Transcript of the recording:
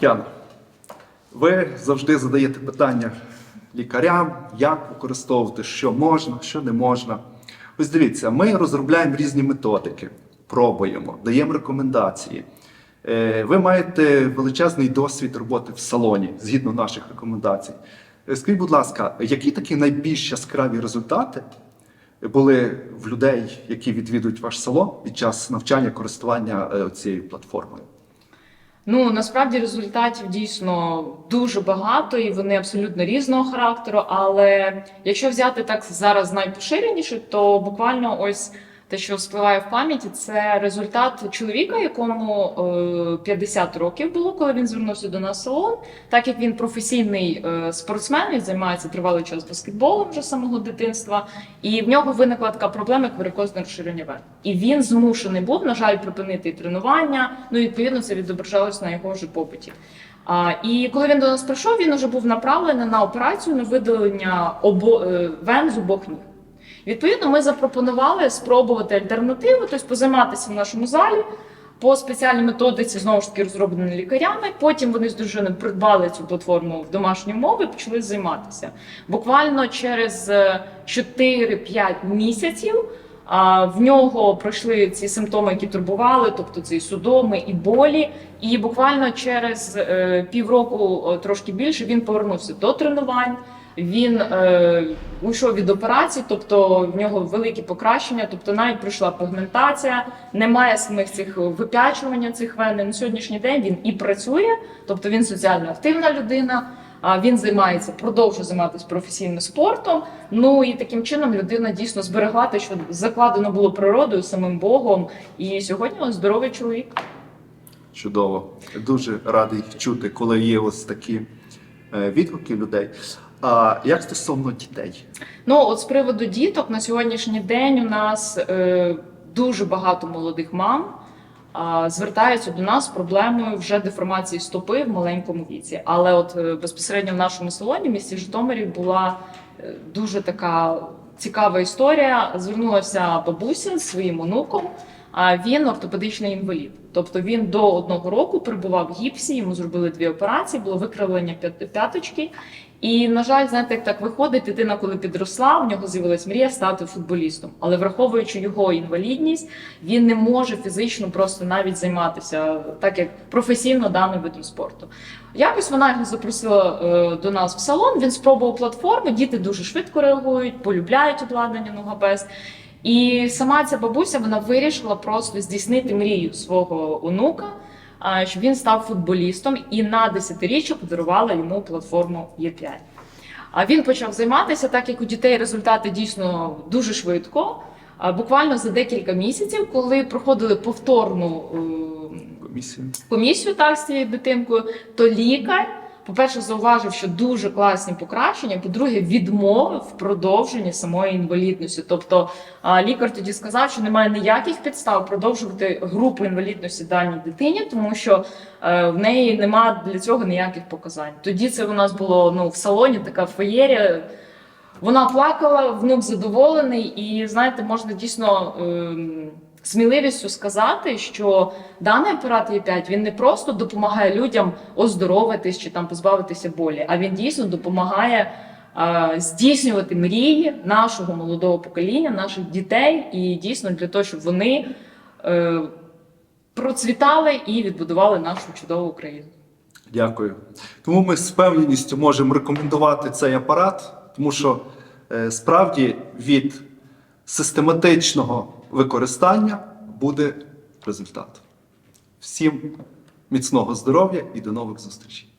Тетяна, ви завжди задаєте питання лікарям, як використовувати, що можна, що не можна. Ось дивіться, ми розробляємо різні методики, пробуємо, даємо рекомендації. Е, Ви маєте величезний досвід роботи в салоні згідно наших рекомендацій. Е, Скажіть, будь ласка, які такі найбільш яскраві результати були в людей, які відвідують ваш салон під час навчання користування е, цією платформою? Ну насправді результатів дійсно дуже багато, і вони абсолютно різного характеру. Але якщо взяти так зараз найпоширеніше, то буквально ось те, що спливає в пам'яті, це результат чоловіка, якому е, 50 років було, коли він звернувся до нас в салон. Так як він професійний е, спортсмен, він займається тривалий час баскетболом вже самого дитинства, і в нього виникла така проблема, як варикозне розширення вен. І він змушений був, на жаль, припинити тренування. Ну, і, відповідно, це відображалось на його вже побуті. А, і коли він до нас прийшов, він вже був направлений на операцію на видалення обо, е, вен з обох ніг. Відповідно, ми запропонували спробувати альтернативу, тобто позайматися в нашому залі по спеціальній методиці, знову ж таки розробленій лікарями. Потім вони з дружиною придбали цю платформу в домашній мові і почали займатися. Буквально через е, 4-5 місяців. А в нього пройшли ці симптоми, які турбували, тобто це і судоми, і болі. І буквально через е, півроку, е, трошки більше, він повернувся до тренувань. Він е, уйшов від операції, тобто в нього великі покращення, тобто навіть пройшла пігментація, немає самих цих вип'ячування цих вен. На сьогоднішній день він і працює, тобто він соціально активна людина. А він займається, продовжує займатися професійним спортом. Ну і таким чином людина дійсно зберегла те, що закладено було природою, самим Богом. І сьогодні здоровий чоловік. Чудово. Дуже радий чути, коли є ось такі е, відгуки людей. А як стосовно дітей? Ну, от з приводу діток, на сьогоднішній день у нас е, дуже багато молодих мам а, звертаються до нас з проблемою вже деформації стопи в маленькому віці. Але от е, безпосередньо в нашому салоні в місті Житомирі була е, дуже така цікава історія. Звернулася бабуся з своїм онуком. А він ортопедичний інвалід. Тобто він до одного року перебував в гіпсі, йому зробили дві операції, було викривлення п'яточки. І, на жаль, знаєте, як так виходить, дитина, коли підросла, в нього з'явилась мрія стати футболістом. Але враховуючи його інвалідність, він не може фізично просто навіть займатися так, як професійно даним видом спорту. Якось вона його запросила е, до нас в салон. Він спробував платформу. Діти дуже швидко реагують, полюбляють обладнання Ногабест. І сама ця бабуся вона вирішила просто здійснити мрію свого онука, щоб він став футболістом, і на десятиріччя подарувала йому платформу Є5. А він почав займатися, так як у дітей результати дійсно дуже швидко. Буквально за декілька місяців, коли проходили повторну е, Комісію? комісію так з цією дитинкою, то лікар, по-перше, зауважив, що дуже класні покращення. По-друге, відмовив в продовженні самої інвалідності. Тобто лікар тоді сказав, що немає ніяких підстав продовжувати групу інвалідності даній дитині, тому що е, в неї немає для цього ніяких показань. Тоді це у нас було ну в салоні така феєрія. Вона плакала, внук задоволений, і знаєте, можна дійсно ем, сміливістю сказати, що даний апарат Е5 він не просто допомагає людям оздоровитись чи там позбавитися болі, а він дійсно допомагає е, здійснювати мрії нашого молодого покоління, наших дітей, і дійсно для того, щоб вони е, процвітали і відбудували нашу чудову Україну. Дякую. Тому ми з впевненістю можемо рекомендувати цей апарат, тому що е, справді від систематичного використання буде результат. Всім міцного здоров'я і до нових зустрічей.